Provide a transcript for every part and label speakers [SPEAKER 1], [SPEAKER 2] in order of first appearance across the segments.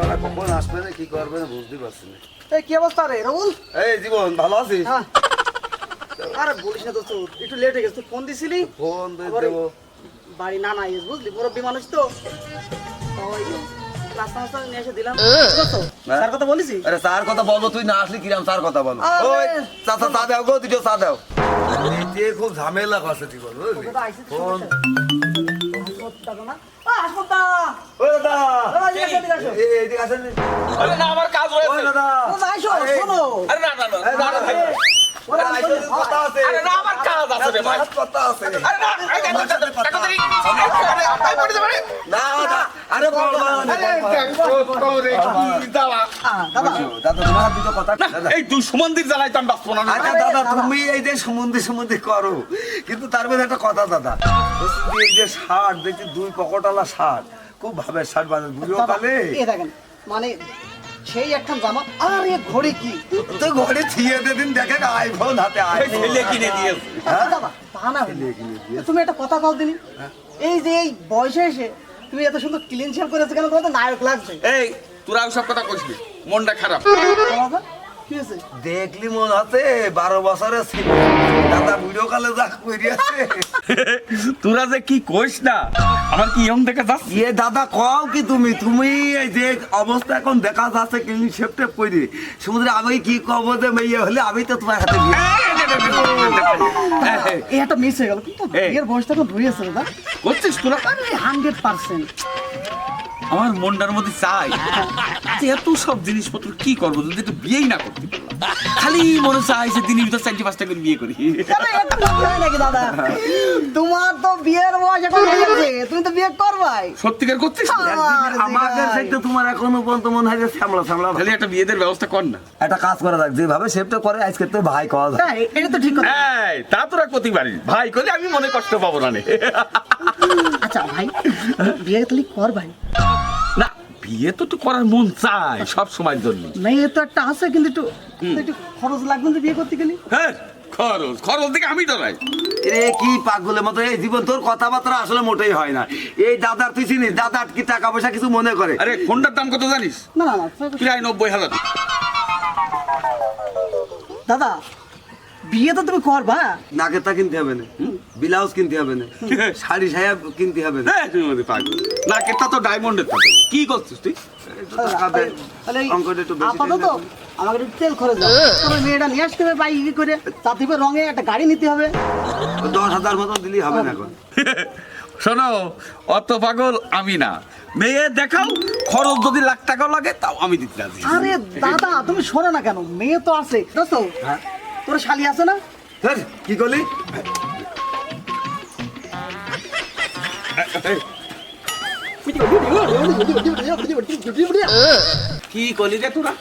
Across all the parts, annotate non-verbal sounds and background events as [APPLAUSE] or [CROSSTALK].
[SPEAKER 1] ওরা কখন আসবে না কি করবে না বুঝতে পারছি না।
[SPEAKER 2] এই কি অবস্থা রে রবুল
[SPEAKER 1] এই জীবন ভালো আছিস?
[SPEAKER 2] হ্যাঁ। আরে বলিস না তো তোর একটু লেট হয়ে গেছে তুই ফোন দিছিলি?
[SPEAKER 1] ফোন দিয়ে দেবো।
[SPEAKER 2] বাড়ি না না এস বুঝলি মুরব্বী মানুষ তো?
[SPEAKER 1] হ্যাঁ।
[SPEAKER 2] তার কথা বলিসি?
[SPEAKER 1] আরে স্যার কথা বলব তুই না আসলি কিরাম স্যার কথা বল। ওই চাচা চা দাও গো দুটো চা দাও। খুব ঝামেলা আছে বুঝলি? ফোন।
[SPEAKER 3] আমার কাজ
[SPEAKER 1] ওই দাদা আরে,
[SPEAKER 3] না না না
[SPEAKER 1] এই দাদা
[SPEAKER 3] না ভাই সুমন্দির
[SPEAKER 1] আচ্ছা। তুমি এই যে সমুদ্রে সমুদ্রে করো কিন্তু তার মধ্যে একটা কথা দাদা এই যে শার্ট দেখছি দুই পকটালা শার্ট খুব ভাবের শার্ট বানায় বুঝো
[SPEAKER 2] দাদা,
[SPEAKER 1] কালে
[SPEAKER 2] এ দেখেন মানে সেই একটা জামা আর এ ঘড়ি কি?
[SPEAKER 1] তো ঘরে থিয়ে দিন দেখে আইফোন হাতে আইফোন
[SPEAKER 3] ছেলে কিনে দিয়েছে
[SPEAKER 1] হ্যাঁ?
[SPEAKER 2] তা না তুমি একটা কথা কও দিনি। এই যে এই বয়সে এসে তুমি এত সুন্দর ক্লিন শেভ করেছ কেন? তোমার তো নায়ক লাগছে।
[SPEAKER 3] এই তোরা সব কথা কইছিস মনটা খারাপ।
[SPEAKER 1] দেখলি মনে হচ্ছে বারো বছরের ছিল দাদা ভিডিও কালে যা করিয়াছে
[SPEAKER 3] তোরা যে কি কইস না আমার কি ইয়ং দেখে যাস
[SPEAKER 1] ইয়ে দাদা কও কি তুমি তুমি এই যে অবস্থা এখন দেখা যাচ্ছে ক্লিন শেপটে করি সমুদ্রে আমি কি কব যে মেয়ে হলে আমি তো তোমার হাতে বিয়ে
[SPEAKER 2] একটা মিস হয়ে গেল কিন্তু। বিয়ের বয়সটা এখন রয়েছে দাদা
[SPEAKER 3] করছিস তোরা
[SPEAKER 2] হান্ড্রেড পার্সেন্ট
[SPEAKER 3] আমার মনটার মধ্যে চাই যে এত সব জিনিসপত্র কি করব যদি একটু বিয়েই না করতে খালি মনে চাই যে দিনের ভিতর চারটি পাঁচটা করে বিয়ে করি।
[SPEAKER 2] দাদা? তোমার তো বিয়ের বয়স এখন হয়ে গেছে তুমি তো বিয়ে করবাই।
[SPEAKER 3] সত্যিকার করছিস
[SPEAKER 1] আমাদের। সাইডে তোমার এখনও পর্যন্ত মনে হয় যে শ্যামলা শ্যামলা
[SPEAKER 3] তাহলে একটা বিয়েদের ব্যবস্থা কর না।
[SPEAKER 1] একটা কাজ করা যাক যেভাবে শেপটা করে আজকে তো ভাই কওয়া যায়।
[SPEAKER 2] হ্যাঁ, এটা তো ঠিক কথা।
[SPEAKER 3] তা তোরা করতে পারিস ভাই করলে আমি মনে কষ্ট পাবো না
[SPEAKER 2] আচ্ছা ভাই বিয়ে কর ভাই
[SPEAKER 3] না বিয়ে তো একটু করার মন চায় সব সময়ের জন্য।
[SPEAKER 2] এ তো একটা আছে কিন্তু একটু একটু খরচ লাগবে না বিয়ে করতে গেলে?
[SPEAKER 3] হ্যাঁ খরচ খরচ দিকে আমি ডরাই
[SPEAKER 1] রে কি পাগলের মতো? এই জীবন তোর কথাবার্তা আসলে মোটেই হয় না। এই দাদার তুই চিনিস? দাদার কি টাকা পয়সা কিছু মনে করে?
[SPEAKER 3] আরে ফোনটার দাম কত জানিস?
[SPEAKER 2] না না না
[SPEAKER 3] প্রায় নব্বই হাজার।
[SPEAKER 2] দাদা বিয়ে তো তুমি করবা।
[SPEAKER 1] নাগেরটা কিনতে হবে না। ব্লাউজ কিনতে হবে না। শাড়ি সায়া কিনতে হবে না।
[SPEAKER 3] তুমি পাগল। না কেতা তো ডায়মন্ডের থাকে। কি করছিস তুই?
[SPEAKER 1] একটু টাকা।
[SPEAKER 2] আমাকে তেল খরচ দাও। তবে মেয়েটা নিয়ে আসতে হবে বাইক করে। রঙে একটা গাড়ি নিতে হবে।
[SPEAKER 1] দশ হাজার মতো দিলেই হবে না এখন। [LAUGHS]
[SPEAKER 3] শোনো অত পাগল আমি না। মেয়ে দেখাও খরচ যদি লাখ টাকাও লাগে তাও আমি দিতে রাজি।
[SPEAKER 2] আরে দাদা তুমি শোনো না কেন? মেয়ে তো আছে দোস্ত
[SPEAKER 1] হ্যাঁ।
[SPEAKER 2] তোর শালি আছে না?
[SPEAKER 1] কি করলি?
[SPEAKER 3] কি করলি রে তোরা?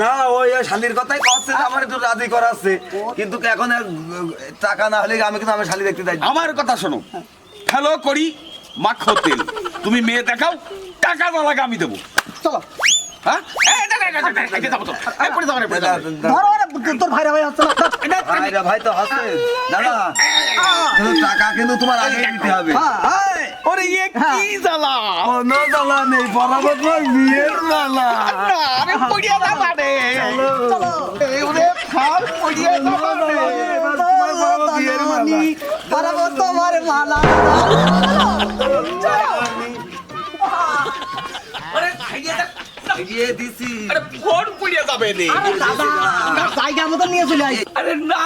[SPEAKER 1] না ওই শালির কথাই কচ্ছে আমার একটু রাজি করাচ্ছে। কিন্তু এখন টাকা না হলে আমি কিন্তু আমার শালি দেখতে যাই।
[SPEAKER 3] আমার কথা শোনো। হ্যালো করি মাখো তেল। তুমি মেয়ে দেখাও টাকা না লাগে আমি দেবো।
[SPEAKER 2] চলো।
[SPEAKER 3] হ্যাঁ না, না, না, না, না,
[SPEAKER 2] না
[SPEAKER 1] টাকা কিন্তু তোমার আগে দিতে হবে
[SPEAKER 2] হ্যাঁ,
[SPEAKER 3] ওরে ইয়ে কি জ্বালা
[SPEAKER 1] কোনো জ্বালা নেই বরাবর বিয়ের জ্বালা
[SPEAKER 3] আরে পড়িয়া যাবা রে। ওরে ফাল পড়িয়া
[SPEAKER 1] বিয়ের মালা।
[SPEAKER 2] বরাবর তোমার মালা
[SPEAKER 3] দে।
[SPEAKER 1] দিছি।
[SPEAKER 3] আরে ফোন পড়িয়া যাবে।
[SPEAKER 2] আরে দাদা জায়গা মতো নিয়ে চলে আই
[SPEAKER 3] আরে না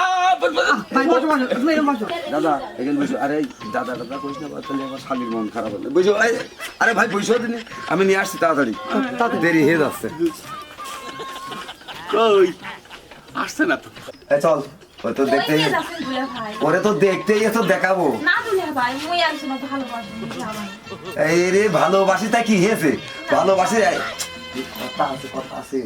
[SPEAKER 2] ভাই বসো বসো তুমি এরকম বসো।
[SPEAKER 1] দাদা এখানে বসো। আরে দাদা দাদা কইস না তাহলে আমার শালির মন খারাপ হবে বুঝো এই, আরে ভাই বসো দিনে। আমি নিয়ে আসছি তাড়াতাড়ি। দেরি হয়ে যাচ্ছে।
[SPEAKER 3] কই? আসছে না তো।
[SPEAKER 1] চল ওই তো দেখতেই। ওরে তো দেখতেই এসো দেখাবো।
[SPEAKER 4] না।
[SPEAKER 1] এই রে ভালোবাসি তা কি হয়েছে? ভালোবাসি কথা আছে কথা আছে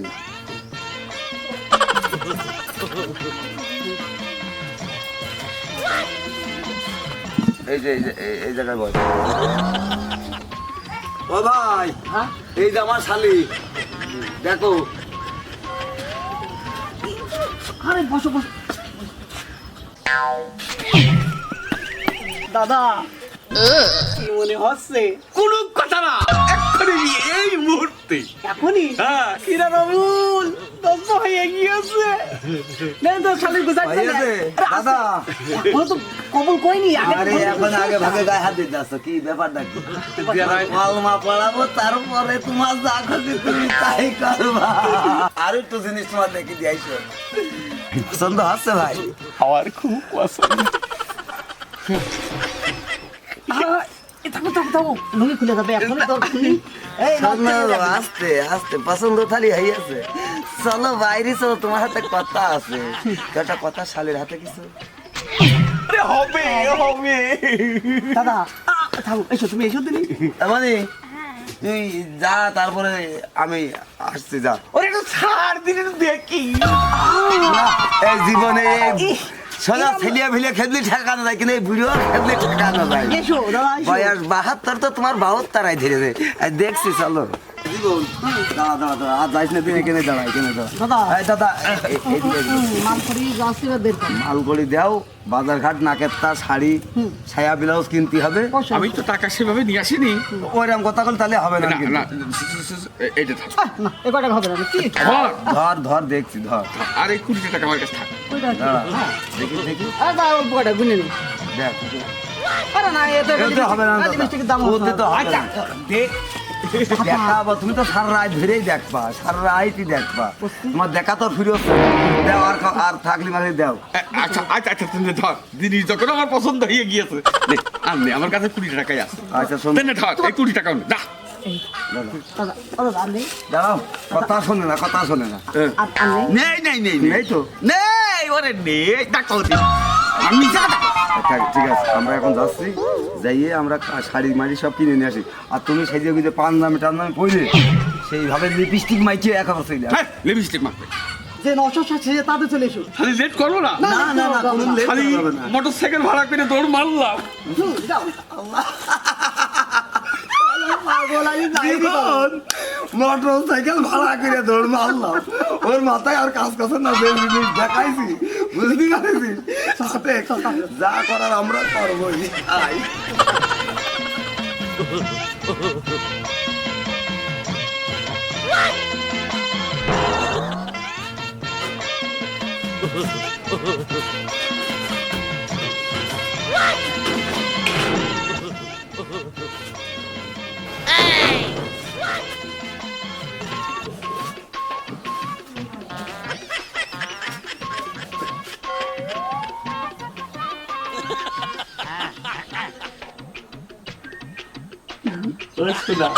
[SPEAKER 1] এই যে এই যে এই- এই জায়গায় বল ও ভাই
[SPEAKER 2] হ্যাঁ?
[SPEAKER 1] এই যে আমার শালি। দেখো।
[SPEAKER 2] আরে বসো বসো। দাদা কি মনে হচ্ছে?
[SPEAKER 3] কোনো কথা না। এক্ষুনি এই মুহূর্তে আসতে
[SPEAKER 2] এখনই?
[SPEAKER 3] হ্যাঁ।
[SPEAKER 2] কিরা রবুল দোস্ত হয়ে গিয়েছে। নেন তো শালির গুজার
[SPEAKER 1] হয়ে দাদা।
[SPEAKER 2] ও তো কবুল কইনি আগে
[SPEAKER 1] আরে এখন আগে ভাগে গায়ে হাত দিতে আসছো কি ব্যাপারটা কি কলমা পড়াবো তারপরে তোমার যা খুশি তুমি তাই করবা। আর একটু জিনিস তোমার দেখে দিয়েছ পছন্দ হচ্ছে ভাই?
[SPEAKER 3] আমার খুব পছন্দ।
[SPEAKER 2] থাকো থাকো থাকো লুঙ্গি খুলে যাবে এখন তো এই
[SPEAKER 1] শোনো, আস্তে আস্তে পছন্দ খালি হইয়াছে চলো বাইরে চলো তোমার হাতে কথা আছে। একটা কথা শালের হাতে কিছু?
[SPEAKER 3] আরে হবে হবে।
[SPEAKER 2] দাদা আহ, থাকো এসো তুমি এসো দিনি
[SPEAKER 1] তার মানে? তুই যা তারপরে আমি আসছি যা।
[SPEAKER 3] ওরে একটু ছাড় দিলে দেখি।
[SPEAKER 1] জীবনে সোজা ফেলিয়া ফেলিয়া খেললি ঠেকানো যায় কিন্তু এই ভিডিও খেললি ঠেকানো যায়। বয়স বাহাত্তর তো তোমার বাহাত্তরাই ধীরে ধীরে। দেখছি চলো। দাও বাজার ঘাট শাড়ি ছায়া ব্লাউজ কিনতে হবে।
[SPEAKER 3] আমি তো টাকা সেভাবে নিয়ে আসিনি।
[SPEAKER 1] ওইরকম কথা বলে তাহলে হবে না
[SPEAKER 3] ধর
[SPEAKER 1] ধর দেখছি ধর।
[SPEAKER 3] আর এই কুড়ি টাকা আমার কাছে থাক।
[SPEAKER 2] হ্যাঁ। আচ্ছা
[SPEAKER 1] তুমি তো সারা রাত ধরেই দেখবা সারা রাতই দেখবা তোমার দেখা তো ফিরত দেও আর থাকলি মানে দেও
[SPEAKER 3] আচ্ছা আচ্ছা আচ্ছা যখন আমার পছন্দ হয়ে গিয়েছে আমার কাছে কুড়ি টাকাই আছে
[SPEAKER 1] আচ্ছা শোন
[SPEAKER 3] নে, এই কুড়ি টাকা
[SPEAKER 1] দাঁড়াও কথা শোনে না কথা শোনে না
[SPEAKER 2] নেই
[SPEAKER 3] নেই নেই নেই
[SPEAKER 1] তো
[SPEAKER 3] নেই ওরে নেই ডাকো আমি
[SPEAKER 1] আচ্ছা, ঠিক আছে আমরা এখন যাচ্ছি। যাইয়ে আমরা শাড়ি মাড়ি সব কিনে নিয়ে আসি। আর তুমি সেজে গুজে পান দামে টান দামে পড়লে সেইভাবে লিপস্টিক মাইকে একা বসে
[SPEAKER 3] হ্যাঁ লিপস্টিক মাখবে
[SPEAKER 2] যে নশো ষাট তাতে চলে এসো।
[SPEAKER 3] খালি লেট করব না?
[SPEAKER 1] না না না কোনো লেট
[SPEAKER 3] খালি মোটর সাইকেল ভাড়া করে দৌড় মারলাম।
[SPEAKER 1] মোটর সাইকেল ভাড়া করে দৌড় মারলাম। ওর মাথায় আর কাজ করছে না যে জিনিস দেখাইছি বুঝলি পারছি। সাথে যা করার আমরা করবই, আই।
[SPEAKER 3] ওই [LAUGHS] শোনা,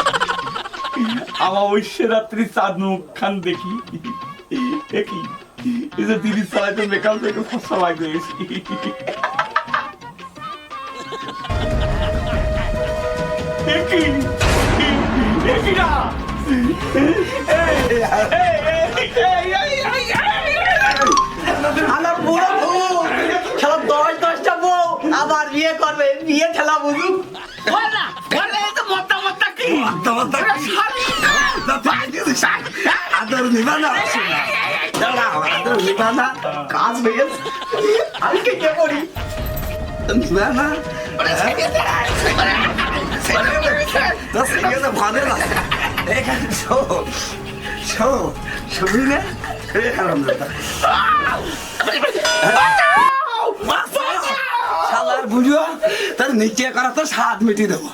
[SPEAKER 3] আমার ওই রাত্রি চাঁদ মুখ খান দেখি দেখি এই যে দিদি চালাইতে মেকাল থেকে ফসা লাগবে দেখি দেখি না
[SPEAKER 2] আমার বুড়ো বউ খেলা দশ দশটা বউ আবার বিয়ে করবে বিয়ে খেলা বুঝুক
[SPEAKER 1] আদর নিবা না। দাঁড়াও আদর নিবা না।
[SPEAKER 2] কাজ হয়ে গেছে আমি কে কে করি?
[SPEAKER 1] নিবা না। ভালো না। এখানে শো শো শুনি না? এখানে শালার বুঝো? তার নিচে করা তো স্বাদ মিটিয়ে দেবো।